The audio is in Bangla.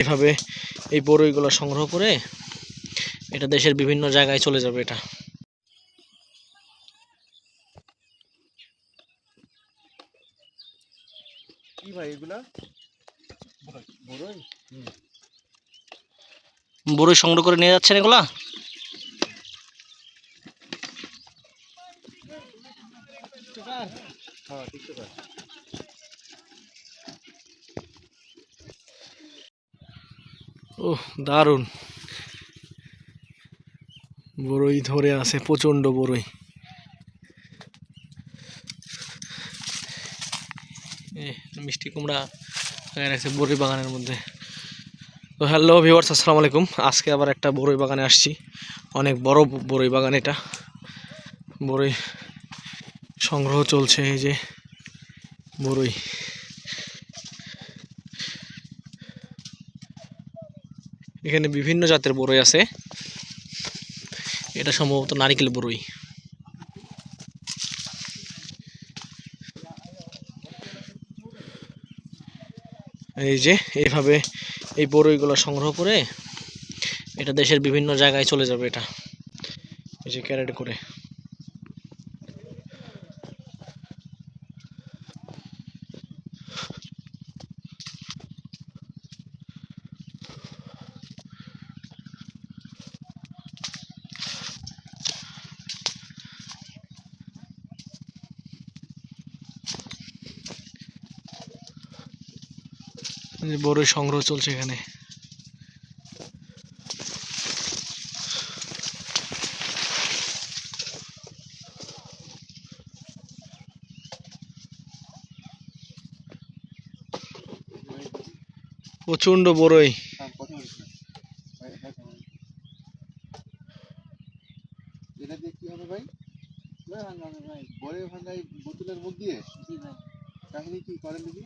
এভাবে এই বড়ইগুলো সংগ্রহ করে এটা দেশের বিভিন্ন জায়গায় চলে যাবে এটা। কি ভাই এগুলা? বড়ই বড়ই? সংগ্রহ করে নিয়ে যাচ্ছেন এগুলা? হ্যাঁ টিকটকার। ও দারুণ। বড়ই ধরে আছে প্রচণ্ড বড়ই এ, মিষ্টি কুমড়া রাখছে বড়ই বাগানের মধ্যে। তো হ্যালো ভিউয়ার্স আসসালামু আলাইকুম। আজকে আবার একটা বড়ই বাগানে আসছি। অনেক বড় ব- বড়ই বাগান এটা। বড়ই সংগ্রহ চলছে এই যে বড়ই এখানে বিভিন্ন জাতের বরই আছে। এটা সম্ভবত নারিকেল বরই এই যে, এইভাবে এই বরইগুলো সংগ্রহ করে এটা দেশের বিভিন্ন জায়গায় চলে যাবে এটা। এই যে ক্যারেট করে। বড়ই সংগ্রহ চলছে এখানে। প্রচণ্ড বড়ই? এটা দিয়ে কি হবে ভাই? বড়ে ভাঙাই বোতলের মুখ দিয়ে? কাহিনী কি করেন দেখি?